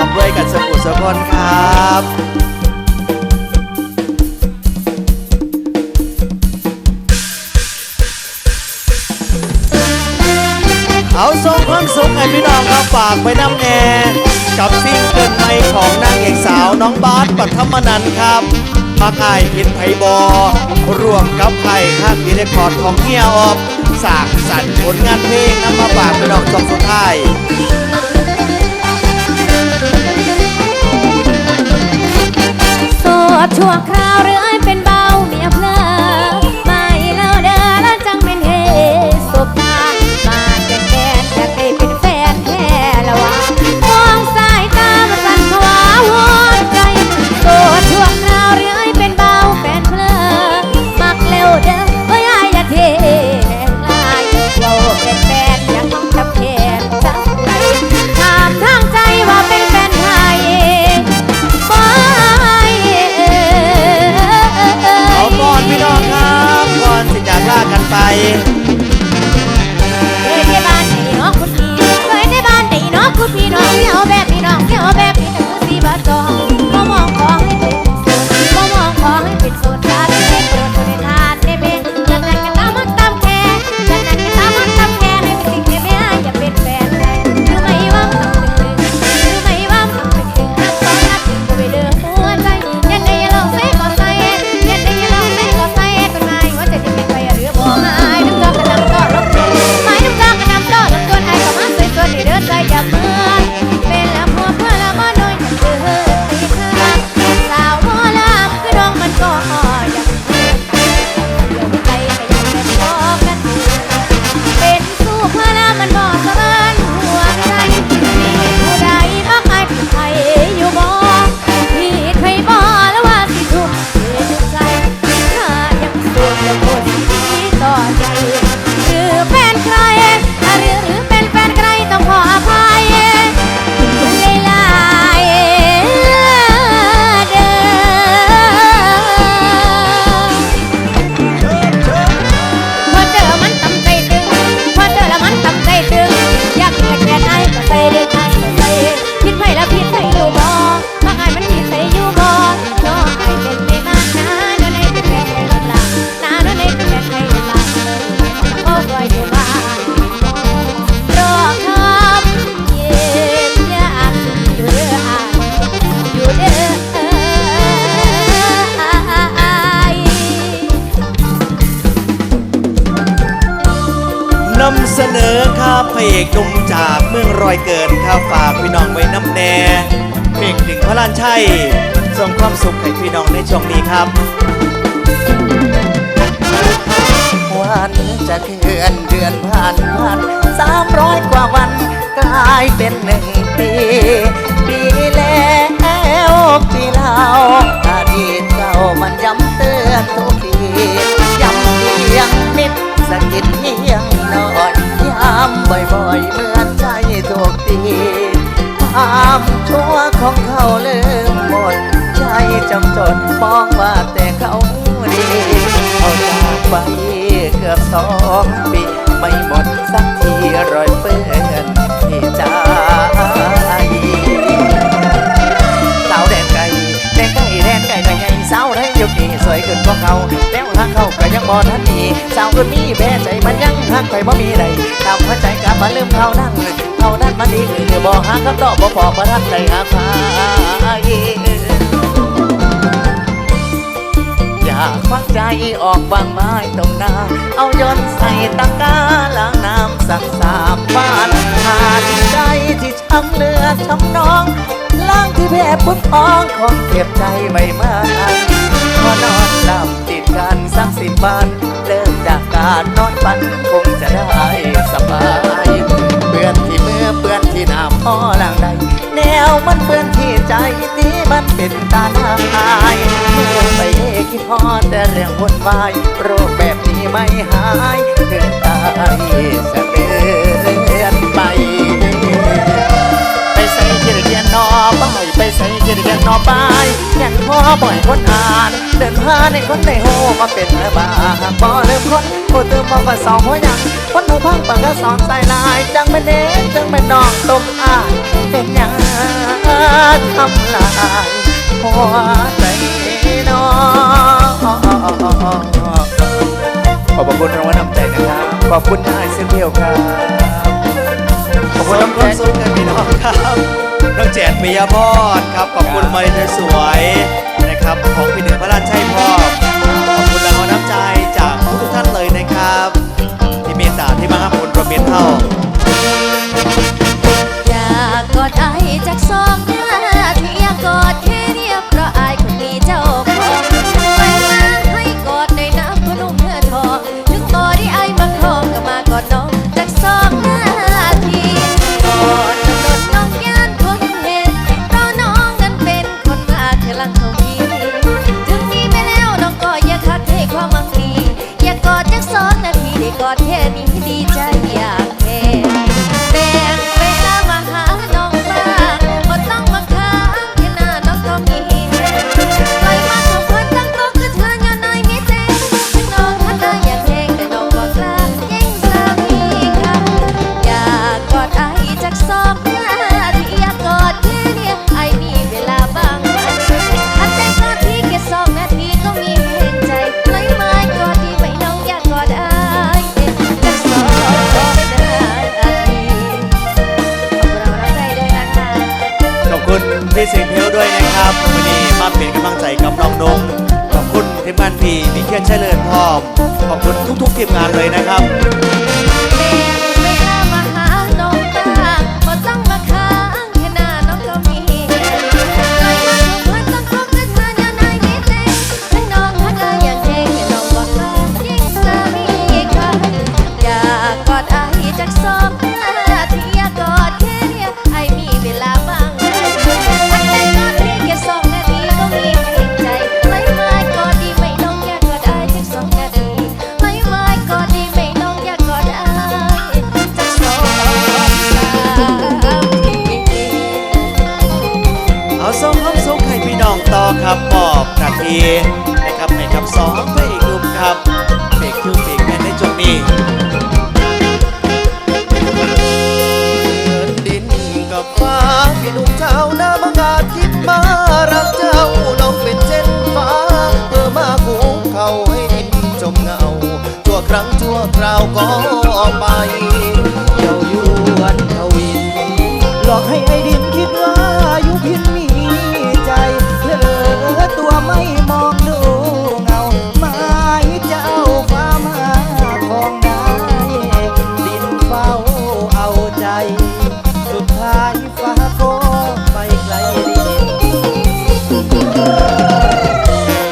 ลำด้วยกันสมุทรสาครครับเอาส่งความสุขให้พี่น้องครับฝากไปน้ำแอร์กับซิงเกิลใหม่ของนางเอกสาวน้องบาสปัทมนันครับมาขายพินไพบอรวมกับไผ่ข้างดีเรคคอร์ดของเฮียออฟสร้างสรรค์ผลงานเพลงนำมาฝากพี่น้องจองสุดท้าย ชั่วคราวหรือไอเป็น สุขให้พี่น้องในช่วงนี้ครับ วันจะเคลื่อนเดือนผ่านผ่านสามร้อยกว่าวันกลายเป็นหนึ่ง อบสองปีไม่หมดสักทีรอยเปื้อนที่ใจสาวแดนไก่แดนไก่แดนไก่ก็ใหญ่สาวได้ยุคนี้สวยขึ้นกว่าเขาแล้วหักเขาก็ยังบ่ทันมีสาวคนนี้แพ้ใจมันยังหักไปบ่มีใดทำหัวใจกลับมาลืมเขานั่งเขานั้นมันดีคือบ่หักกับดอกบ่พอบ่ทันได้หักใคร ออกบางไม้ตรงหน้าเอายนต์ใส่ตะกร้าล้างน้ำสักสามบ้านหานใจที่ช้ำเลือดช้ำน้องล้างที่แพ้พุทพองคงเก็บใจไว้มากพอนอนหลับติดกันสักสิบวันเริ่มจากการนอนฝันคงจะได้สบาย ที่น้าพ่อหลังใด แนวมันเปื้อนที่ใจนี้มันเป็นตาหน้าอายเมื่อไปคิดพอแต่เรื่องวุ่นวายโรคแบบนี้ไม่หาย ถึงตายสะเตือนไป ยร์เกียนนอป้ายแก่พ่อบ่อยคนอ่าน เดินหาในคนในโฮมาเป็นแม่บ้าบ่เริ่มคนโคตรมาว่าสองหัวยังคนหูพังปากก็สอนใส่ลายจังเป็นเด็กจังเป็นองต้มอ่ายเป็นยังทำลายหัวใจน้องขอบคุณรางวัลน้ำใจนะครับขอบคุณนายเซนเทียวครับขอบคุณคุณน้ำใจความสุขกันพี่น้องครับ น้องแจนปิยพรครับขอบคุณมาริเธอสวยนะครับ ของพี่หนึ่งพระราชชัยพ่อขอบคุณรางวัลน้ำใจจากทุกๆท่านเลยนะครับ ที่เมตตาที่มาให้ผลรวมเมียนเท่าอยากกอดไอจาก พี่สิงเพลด้วยนะครับวันนี้มาเป็นกำลังใจกับน้องนงขอบคุณทีมงานพี่มีเคียนชัยเลินพร้อมขอบคุณทุกๆทีมงานเลยนะครับ ต่อครับมอบหนาทีนะครับให้กับสองพระเอกหนุ่มครับเบรกคิวเบรกแมนในจุดนี้ดินกับฟ้าพี่หนุ่มชาวนาบางอาจคิดมารักเจ้าน้องเป็นเช่นฟ้าเพื่อมาคูเขาให้ดินจมเงาชั่วครั้งชั่วคราวก็ไปเจ้าอยู่วันทวินหลอกให้ไอ้ดินคิดว่าอยู่พินมี อตัวไม่มองดูเงาไม้เจ้าฟ้ามาของนายดินเฝ้าเอาใจ สุดท้ายฟ้าก็ไปไกลดิน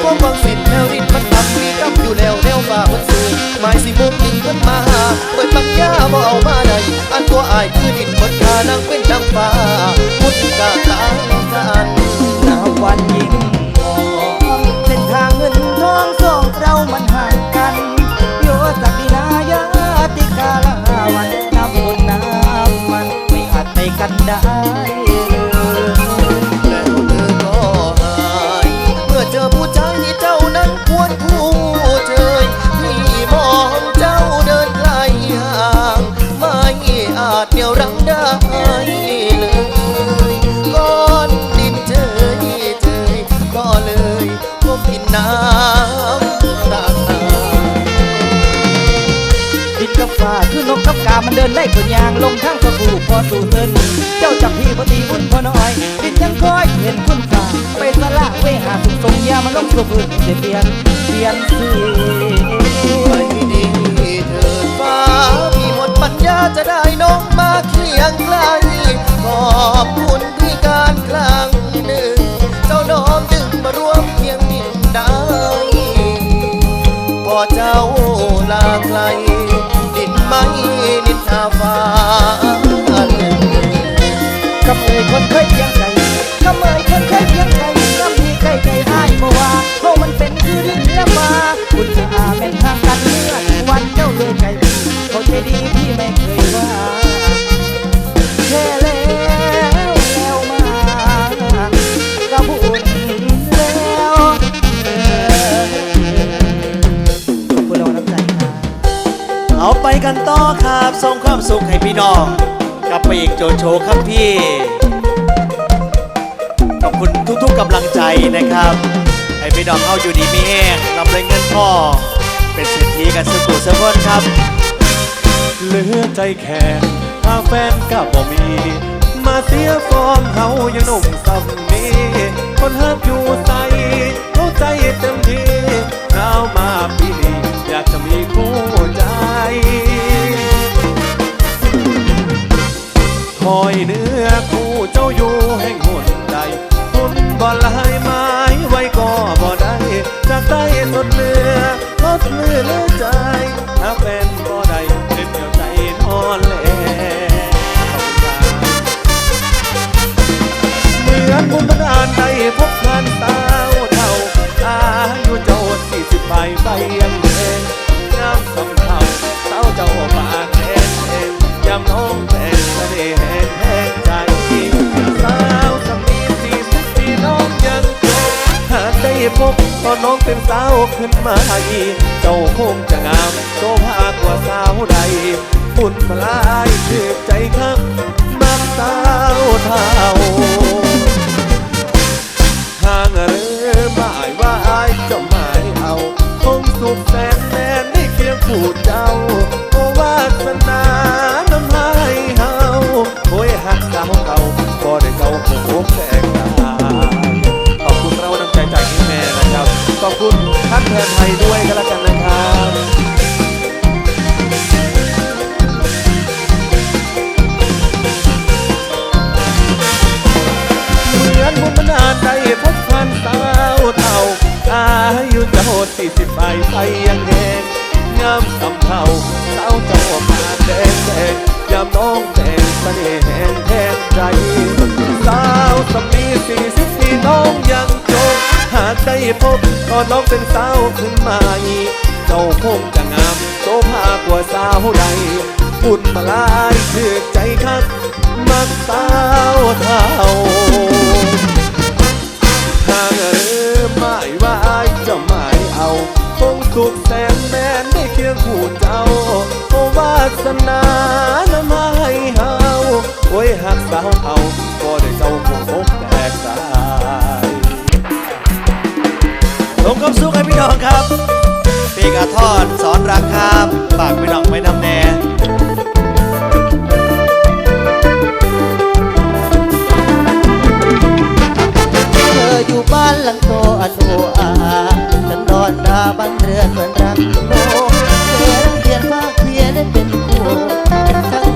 พวกบางสินแนวดินมันทำมีกับอยู่แล้วแนวฟ้ามันสูงหมายสิมุมดินมันมาหาเปิดปักยาบ่เอามาได้อันตัวอายคือดินเปิดทานังเป็นนางฟ้ามุดกาตางกันนับวันยิ่ง ไมันเดินไล่คนยางลงทางสะผูพอสู่เส้นเจ้าจับพี่พอดีอุ่นพอน้อยดินยังคอยเห็นคุณฟ้าไปสละเวหาสุขทรงยามันลงสู่พื้นเสียเปลี่ยนเปลี่ยนสีไม่ดีเถิดฟ้าพี่หมดปัญญาจะได้น้องมาเคียงไกลขอบคุณที่การครั้งหนึ่ง เจ้าน้อมดึงมาร่วมเคียงมินได้พอเจ้าลาไกล ไม่นินทาฟ้าคำเอ่ยคนเคยเพียงใจคำเอ่ยคนเคยเพียงใจคำที่ใกล้ใจให้เพราะว่าเขามันเป็นคือดินและฟ้าคุณจะอาเป็นทางกันเมื่อวันเจ้าเลยใจพี่เขาใจดีพี่ไม่เคย น้องกับไปอีกโจโฉครับพี่ ขอบคุณทุกๆกำลังใจนะครับไอพี่น้องเข้าอยู่ดีมีแห้งรับเลยเงินพ่อ เป็นเศรษฐีกันสุขุสะพนครับ เหลือใจแข็งถ้าแฟนกับบ่มี มาเสียฟอร์มเขายังหนุ่มสำนีคนเฮักอยู่ใจเข้าใจเต็มที่หนามาปีนี้อยากจะมีคู่ใจ คอยเนื้อคู่เจ้าอยู่แห่งหนใดหุ่นบ่ลา อนน้องเป็นสาวขึ้นมาอีกเจ้าคงจะงามโตภากว่าสาวใดปุ่นลายเจ็บใจครับมักสาวเท่า โสภากว่าสาวใดบุญมาลายถือใจคัก มักสาวเท่าทางเออไมายว่าจะหมายเอาคงสุกแสนแมนได้เคียงคู่เจ้าวาสนาน้ำให้เฮาโว้ยหักสาวเอาก็ได้เจ้าคงอกแตกสายลงคำสู้ให้พี่น้องครับ กอาทอดสอนราคาปากไม่หนอกไม่นำแน่เธออยู่บ้านหลังโตอโนอาฉันดอนดาบัานเรือนเหมือนรักโลเธอเรียนภาคเพียได้เป็นครูทั้ง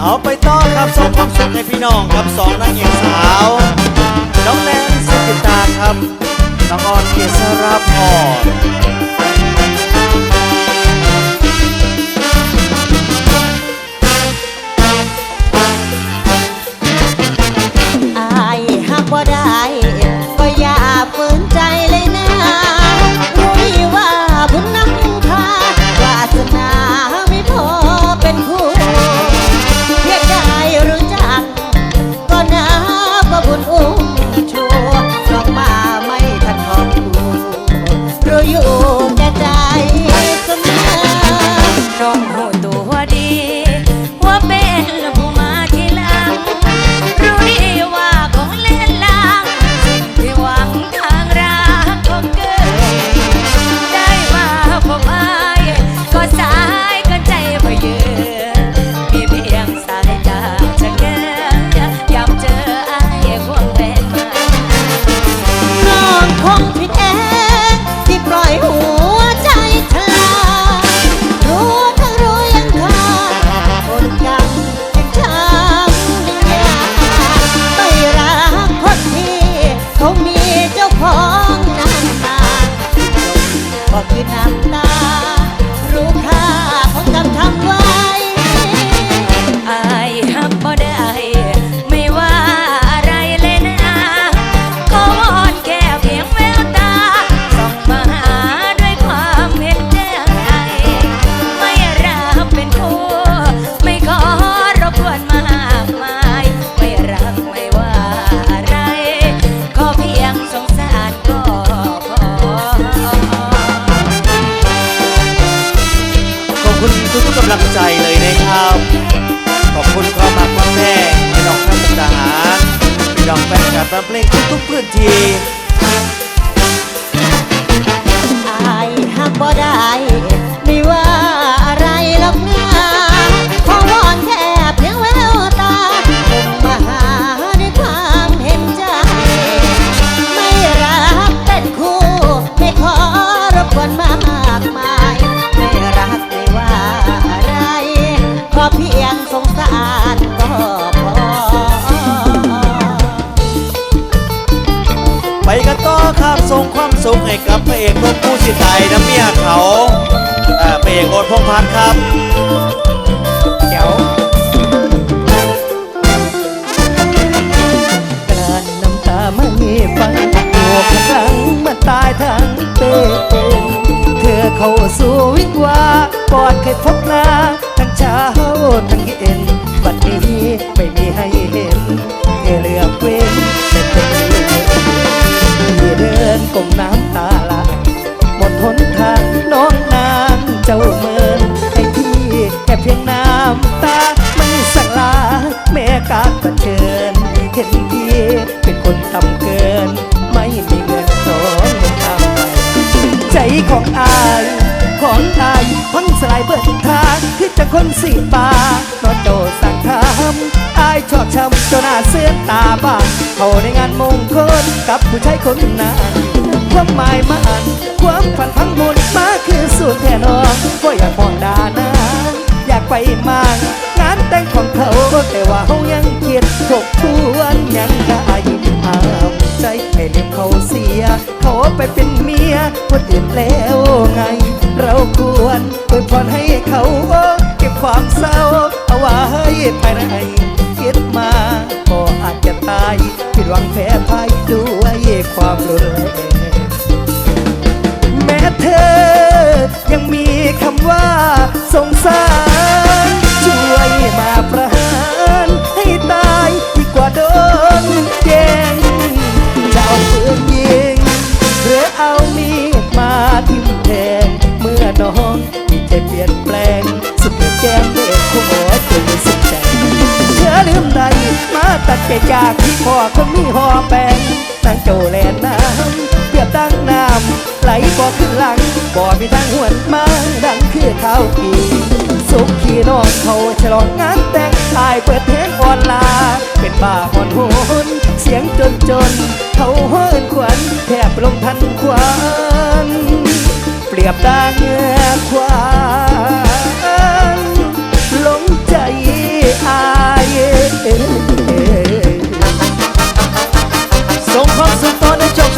เอาไปต่อครับสองความสุขในพี่น้องครับสองนางเอกสาว น้องแนนสุกิตาครับ น้องออนเกษราพร สุขให้กับพระเอกนกผู้สิตายน้ำเมียเขาพระเอกโอดพงพันธ์ครับเดี๋ยวกลั้นน้ำตาไม่ฟังตัวพลังมันตายทั้งเป็นเธอเข้าสู่วิกวากอดเคยพบหน้าทั้งเช้าทั้งเย็นบัดนี้ไม่มีให้เห็น จนหน้าเสื้อตาบ้างเขาในงานมงคลกับผู้ชายคนนั้นความหมายมันความฝันพังหมดมาคือสูตรแท่นองก็อยากมองดานาอยากไปมางงานแต่งของเขาแต่ว่าเขายังเกียดทบทวนยังได้ห้ามใจให้ลืมเขาเสีย เขาไปเป็นเมียคนอื่นแล้วไง เราควรอวยพรให้เขาเก็บความเศร้าเอาไว้ภายใน จะตายผิดหวังแพ้ มาตัดจจากที่พ่อคนมีหอแปงนางโจแลนน้ำเปียบดังน้ำไหลบ่ขึ้นหลังบ่มีทางหวนมาดังคือเท้าอีสุขขี่น้องเขาฉลองงานแต่งตายเปิดเพลงออนไลน์เป็นบ้าหอนโหนเสียงจนจนๆเขาเฮินขวัญแทบลงทันควันเปรียบดังควานหลงใจ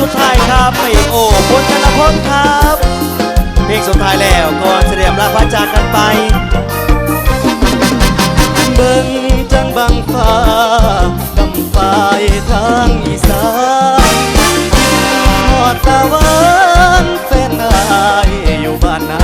ุดท้ายครับพระเอกโอพลธนพลครับ เพลงสุดท้ายแล้วก่อนเสด็จลาพระจากกันไป เบิ่งจังบังฟ้ากำปายทางอีสานหอดตะวันแฟนอายอยู่บ้านนา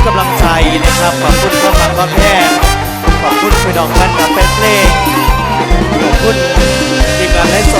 กกำลังใจนะครับขอบคุณความรักความแพงขอบคุณพี่น้องกันกับเป็นเพลงขอบคุณทีมงานไลฟ์สด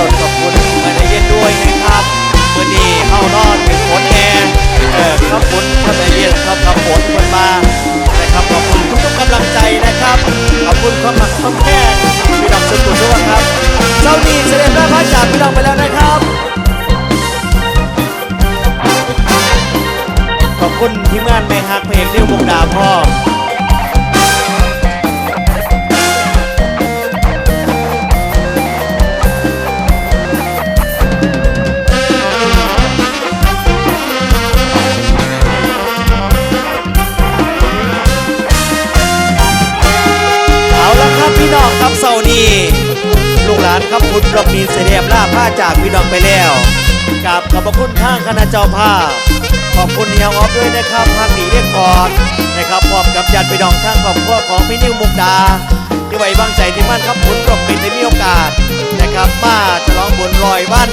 ะเจ้าภาพ ขอบคุณเฮียออฟด้วยนะครับภาคดีเรียกกอดนะครับพร้อมกับญาติพี่น้องทางครอบครัวของพี่นิวมุกดา ที่ไว้วางใจที่มั่นครับผลรบปิดได้มีโอกาสนะครับมาฉลองบุญรอยวัน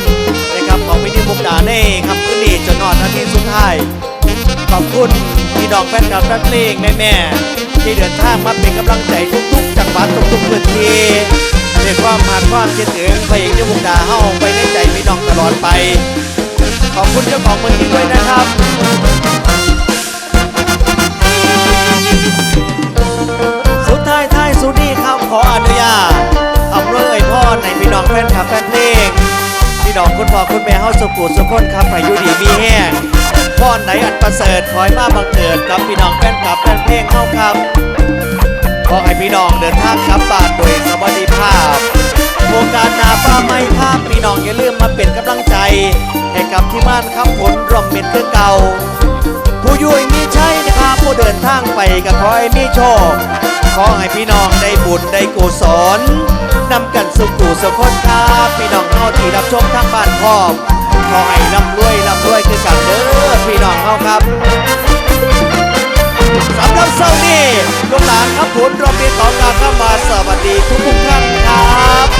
นะครับของพี่นิวมุกดาในครับคืนนี้จนนอดนาทีสุดท้ายขอบคุณพี่น้องแฟนคลับแฟนเพลงแม่แม่ที่เดินทางมาเป็นกำลังใจทุกๆจังหวัดทุกๆพื้นที่เรียกว่ามาความคิดถึงเพลงนิวมุกดาเฮาไปในใจพี่น้องตลอดไป ขอบคุณเจ้าของมือนี้ด้วยนะครับ สุดท้ายท้ายสุดนี้ครับขออนุญาตเอาเลยพ่อในพี่น้องแฟนคลับแฟนเพลงพี่น้องคุณพ่อคุณแม่เฮาสุขุสุขคนครับอายุดีมีแห้งพ่อไหนอันประเสริฐขอให้มาบังเกิดกับพี่น้องแฟนคลับแฟนเพลงเฮาครับขอให้พี่น้องเดินทางกลับบ้านโดยสวัสดิภาพโครงการนาป้าไม่ครับพี่น้องอย่าลืม มาเป็นกำลังใจ ให้กับที่บ้านคำผลร่มเม็ดคือเก่า ผู้ยุ่ยมีชัยนะครับผู้เดินทางไปก็ขอให้มีโชค ขอให้พี่น้องได้บุญได้กุศลนำกันสุขสู่สุขคนครับพี่น้องเฮาที่รับชมทางบ้านพร้อมขอให้ร่ำรวยร่ำรวยคือกันเด้อพี่น้องเขาครับสำหรับเช้านี้ลูกหลานครับผลเรามีต่อการเข้ามาสวัสดีทุกท่านครับ